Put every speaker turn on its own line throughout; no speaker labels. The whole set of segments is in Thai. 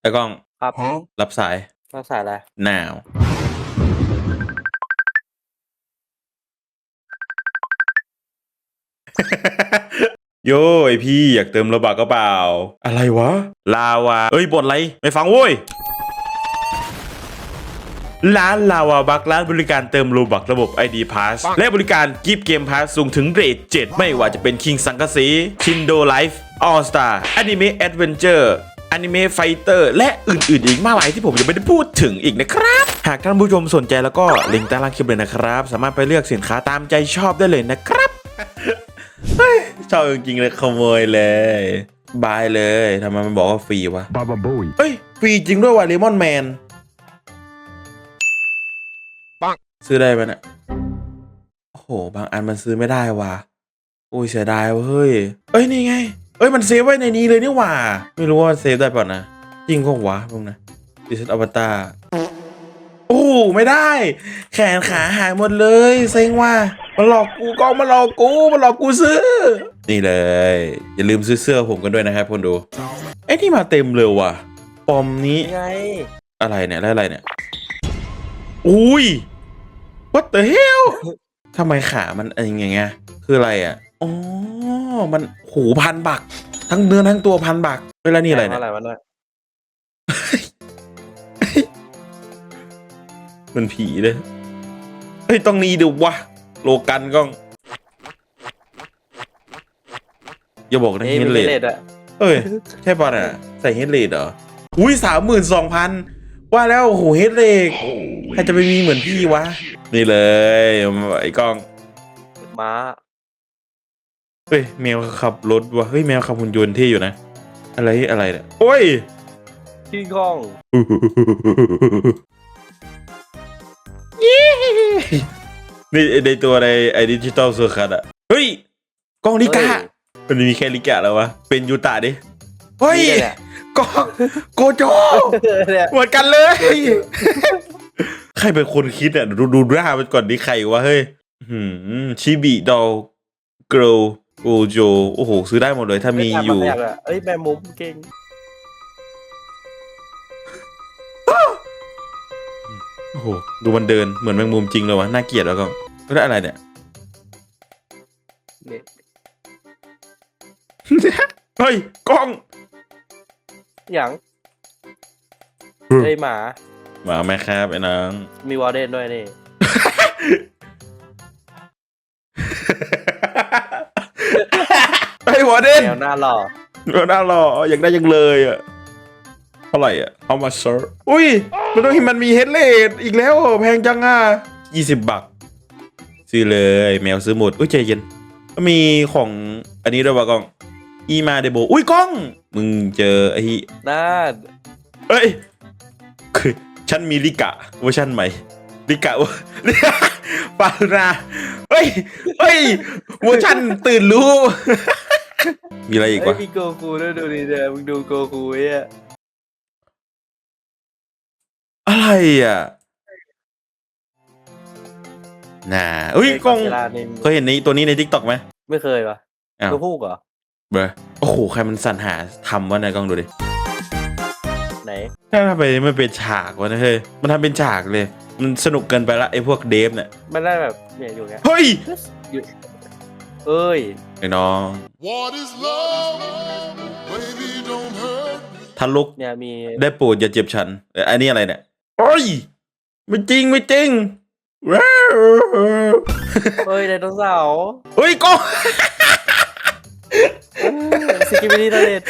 ไอ้กล้อง
ครับ
รับสาย
ต้องใส่อะไร
หนาวโย้ไอพี่อยากเติมโลบักก็เปล่า อะไรวะ ลาวาเอ้ยบทอะไร ไม่ฟังโว้ย ร้านลาวาบักร้านบริการเติมโลบักระบบ ID Pass และบริการกิฟต์เกมพาสสูงถึงเกรด7ไม่ว่าจะเป็น King สังกะสีชินโดไลฟ์ออสตาอนิเมะแอดเวนเจอร์ อนิเมะไฟเตอร์และอื่นๆ อีกมากมายที่ผมยังไม่ได้พูดถึงอีกนะครับ หากท่านผู้ชมสนใจแล้วก็ลิงก์ใต้ล่างคลิปเลยนะครับ สามารถไปเลือกสินค้าตามใจชอบได้เลยนะครับเฮ้ยชอบจริงๆเลยขโมยเลยบายเลยทำไมมันบอกว่าฟรีวะ
Baba Bowie.
เฮ้ยฟรีจริงด้วยว่ะเลมอนแมนซื้อได้ไหมเนี่ยโอ้โห บางอันมันซื้อไม่ได้ว่ะโอ้ยเสียดายเว้ยเฮ้ย เอ้ย นี่ไง เอ้ยมันเซฟไว้ในนี้เลยนี่หว่า ไม่รู้ว่ามันเซฟได้เปล่านะจริงก็วะพวกนะดิฉันอวตารโอ้โหไม่ได้ แขนขาหายหมดเลยเซ็งว่ะมาหลอกกูกองมาหลอกกูมาหลอกกูซื้อ นี่เลย อย่าลืมซื้อเสื้อผมกันด้วยนะครับคนดูไอ้นี่มาเต็มเลยว่ะปอมนี้
นี่ไง
อะไรเนี่ยแล้วอะไรเนี่ยอุ้ย what the hell ทำไมขามันอะไรอย่างเงี้ยคืออะไรอะ อ๋อ มันหูพันบัก ทั้งเนื้อทั้งตัวพันบักเวลานี่อะไรเนี่ย
อะไรวะเนี่ย
มันผีเลยเฮ้ย ต้องนี้ดูวะ โลกันกล้องอย่าบอกนะ
เอ้ย
เฮ
มี
ดเล
เล
ด
ดอะ
เอ้ย ใช่ป่ะน่ะ ใส่เฮดเลดเหรอ อุ้ยสามหมื่นสองพันว่าแล้วโอ้โหเฮดเลดใครจะไปมีเหมือนพี่วะ นี่เลย ไอ้กล้อง
ม้า
เฮ้ยแมวขับรถวะเฮ้ยแมวขับหุ่นยนต์เท่อยู่นะ อะไรอะไรเนี่ยโอ้ย
พี่ก้อง
นี่ไอ้ในตัวในไอ้ดิจิตอลเซอร์คัตอะเฮ้ยกล้องลิกา
เฮ้ย
มันมีแค่ลิกาแล้ววะ เป็นยูตะดิเฮ้ย
นี่แหละ
กล้องโกโจ
เนี่ย
เหมือนกันเลย ใครเป็นคนคิดอะดูดูหน้ามันก่อนดิใครวะเฮ้ยหืมชิบิดอลเกิลโกโจโอ้โห ซื้อได้หมดเลย ถ้ามีอยู่
ไทำมาแรกะเอ้ยแมงมุมเก่ง
โอ้โห ดูมันเดินเหมือนแมงมุมจริงเลยวะ น่าเกลียดแล้วก็แล้วอะไรเนี่ย
นี่
เฮ้ย กล้อง
หยัง
อืม
เอ้ยหมา
มาไหมครับไอ้นาง
มีวอลเดนด้วยนี่
ไอ้ยวอร์เดน
แมวหน้าหล่อ
เราหน้ารออยากได้ยังเลยอะเท่าไหร่อะ how much sir อุ้ยมันต้องมันมีเฮดเลดอีกแล้วเหรอแพงจังอะยี่สิบบาทซื้อเลยแมวซื้อหมดอุ้ยใจเย็นก็มีของอันนี้ด้วยวะกล้อง อีมาเดโบอุ้ยกล้อง มึงเจอไอ้
น่า
เอ้ยคือฉันมีลิกะเวอร์ชันใหม่ลิกะเวอร์ปานาเฮ้ยเฮ้ยเวอร์ชันตื่นรู้ มีอะไรอีก
เอ้
วะ
ยมีโกคูด้วยดูดิเดี๋ยวมึงดูโกคูไอ้เนี่ย
อะไรอะน่าเฮ้ยกล้อง
เวลานี่
เคยเห็นในตัวนี้ในทิกตอกไหม
ไม่เคยปะ
อ้าว
ตัวผู้เหรอ
เบอร์โอ้โห ใครมันสรรหาทำวะในกล้องดูดิ
ไหน
ถ้าทำไปมันเป็นฉากวะนะเฮ้ยมันทำเป็นฉากเลย มันสนุกเกินไปละไอ้พวกเดฟเนี่ย
มันได้แบบเนี่ยอยู่เงี้ย
เฮ้ย
อยู่ เอ้ย
ไอ้น้อง
What is love? Baby, don't hurt me.
ทะลุก
เนี่ยมี
ได้โปรดอย่าเจ็บฉันเอ้ยอันนี้อะไรเนี่ยโอ้ยไม่จริงไม่จริงว้าว
เฮ้ยไดโนเสาร์
เฮ้ยกล้อง
สกิบิลี่ทะเลด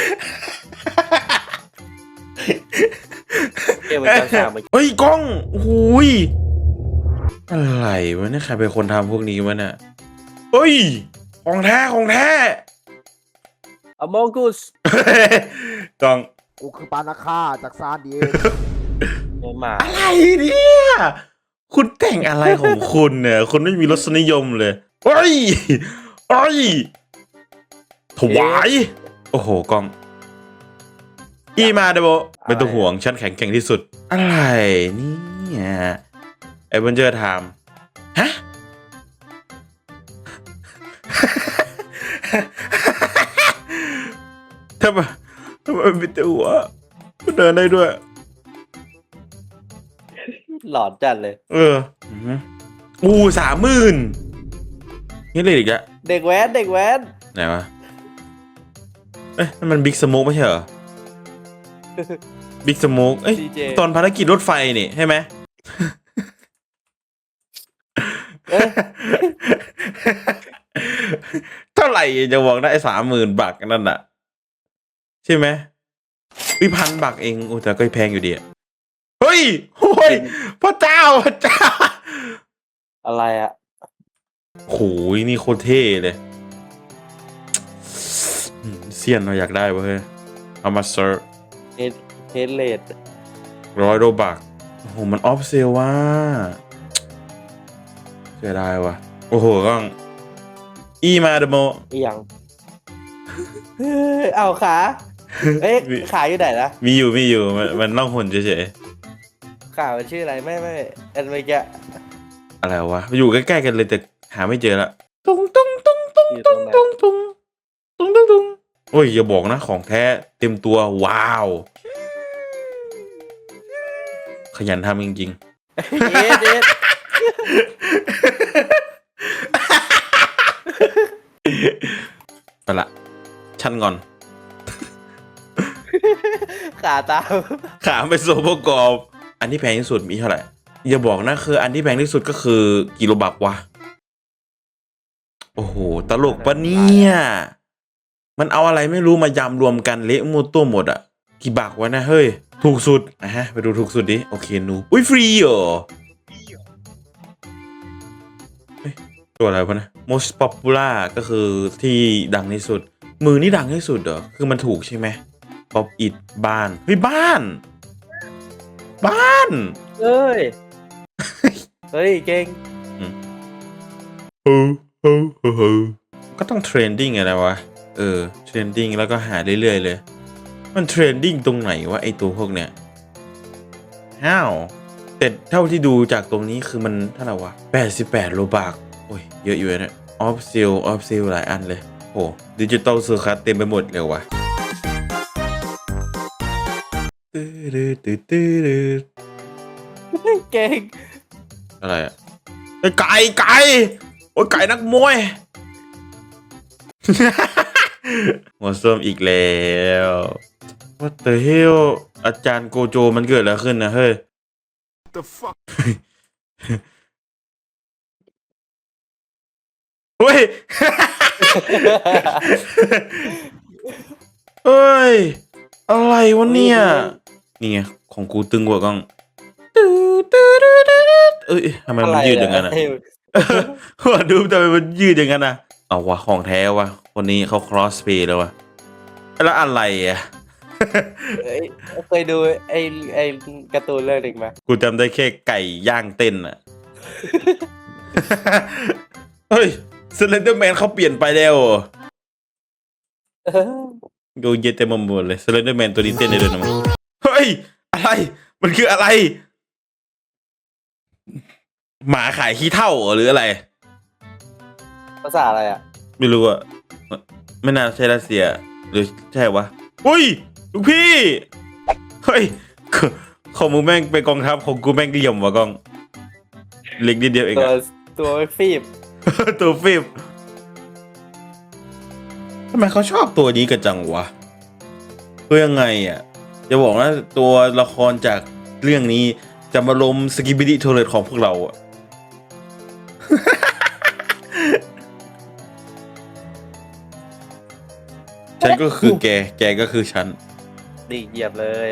เกมมันจะสามมัน
เฮ้ยกล้องโอ้โหยอะไรวะเนี่ยใครเป็นคนทำพวกนี้วะเนี่ยเฮ้ย ของแท้ของแท้
อมองกุส
กล้อง
กูคือปานาคาจากซานดิเอ
เนี่ยหมา
อะไรเนี่ย คุณแต่งอะไรของคุณเนี่ย คุณไม่มีรสนิยมเลยเฮ้ยเฮ้ยถวาย โอ้โหกล้อง อีมาเดโบไม่ต้องห่วง ฉันแข็งแกร่งที่สุด อะไรเนี่ยเอเวนเจอร์ไทม์ฮะ ทำไมทำไมมันเป็นตัวมันเดินได้ด้วย
หลอนจัดเลย
เอออือหืออู้สามหมื่นนี่เลยอีกแล้ว
เด็กแว้นเด็กแว้น
ไหนวะ เอ๊ะนั่นมันบิ๊กสโมกไม่ใช่เหรอบิ๊กสโมกเอ้ย
ดีเจ
ตอนภารกิจรถไฟนี่ใช่ไหม
เอ้ย
เท่าไหร่จะบอกได้สามหมื่นบักนั่นน่ะ ใช่ไหมวิพันบักเองโอ้แต่ก็แพงอยู่ดีอะเฮ้ยโอ้ยพระเจ้าพระเจ้า
อะไรอะ
โหยนี่โคตรเท่เลยอืมเซียนเราอยากได้เว้ยเอามาเซิร์ฟ
เฮดเฮดเลด
ร้อยโดบักโอ้โหมันออฟเซลว่าเสียดายว่ะโอ้โหก้องอีมาเดโม
อีหยังเฮ้ยเอาขา เอ๊ะ
มี
ขาอยู่ไหนนะ
มีอยู่มีอยู่มันมันล่องหนเฉย
ขามันชื่ออะไรไม่ไม่อันเมื่อกี้
ๆอะไรวะอยู่ใกล้ๆกันเลยแต่หาไม่เจอละตุ้งตุ้งตุ้งตุ้ง
อยู่ตรงไหน
ตุ้งตุ้งตุ้งตุ้งตุ้งโอ้ยอย่าบอกนะของแท้เต็มตัวว้าว ขยันทำจริง
เอ็ดเอ็ด
ๆไปละชั้นก่อน
ขาตาม
ขามไปโซประกอบ อันที่แพงที่สุดมีเท่าไหร่ อย่าบอกนะคือ อันที่แพงที่สุดก็คือกิโลบักวะโอ้โห ตลกปะเนี่ย มันเอาอะไรไม่รู้มายำรวมกันเละมูตัวหมดอะกี่บักวะนะเฮ้ย ถูกสุดอะฮะ ไปดูถูกสุดดิ โอเคนู อุ้ยฟรีเหรอเฮ้ยตัวอะไรวะนะ most popular ก็คือที่ดังที่สุด มือนี่ดังที่สุดเหรอ คือมันถูกใช่ไหม ป๊อปอิดบ้าน เฮ้ย บ้าน บ้าน
เอ้ย เฮ้ย เก่ง
เฮ้เฮ้เฮ้เฮ้ก็ต้องเทรนดิ้งอะไรวะ เออ เทรนดิ้งแล้วก็หาเรื่อย ๆ เลย มันเทรนดิ้งตรงไหนวะไอตัวพวกเนี้ยห้าวแต่เท่าที่ดูจากตรงนี้คือมันเท่าไหร่วะ 88 โลบาก โอ้ย เยอะอยู่นะออฟซิลออฟซิลหลายอันเลย โอ้ดิจิตอลเซอร์คัสเต็มไปหมดเลยวะ ตื้อดื้อตื้อตื้อดื้อ
เก่ง
อะไรอะไอ้ไก่ไก่โอ้ยไก่นักมวย หัวส้มอีกแล้ว What the hell อาจารย์โกโจมันเกิดอะไรขึ้นนะเฮ้ย
The fuck?
เฮ้ย เฮ้ย อะไรวะเนี่ย นี่ไงของกูตึงกว่ากล้องตื้อตื้อตื้อตื้อเอ้ยทำไมมันยืดอย่างนั้นอะ
เฮ้ย
ว่าดูทำไมมันยืดอย่างนั้นนะเอาวะของแท้วะคนนี้เขา cross play แล้ววะแล้วอะไรอะ
เฮ้ยเคยดูไอ้ไอ้การ์ตูนเรื่องหนึ่งไหม
กูจำได้แค่ไก่ย่างเต้นอะเฮ้ยสเลนเดอร์แมนเขาเปลี่ยนไปแล้ว เหรอ
เออ
ดูเย็นเต็มไปหมดเลยสเลนเดอร์แมนตัวนี้เต้นได้ด้วยนะมั้งเฮ้ย อะไร มันคืออะไร หมาขายขี้เท่าเหรอหรืออะไร
ภาษาอะไรอะ
ไม่รู้อะไม่น่าใช่รัสเซีย หรือใช่วะอุ้ยลูกพี่ เฮ้ยขของมึงแม่งไปนกองทัพของกูแม่งก็ย่อมวะกอง เล็กนิดเดียวเอง
ตัว
อะ
ตัวฟีบ
ตัวฟิบ ทำไมเขาชอบตัวนี้กันจังวะคือยังไงอะจะบอกนะตัวละครจากเรื่องนี้จะมาลมสกิบิดิโทเลตของพวกเราอะฉันก็คือแก แกก็คือฉัน
ดีเหยียบเลย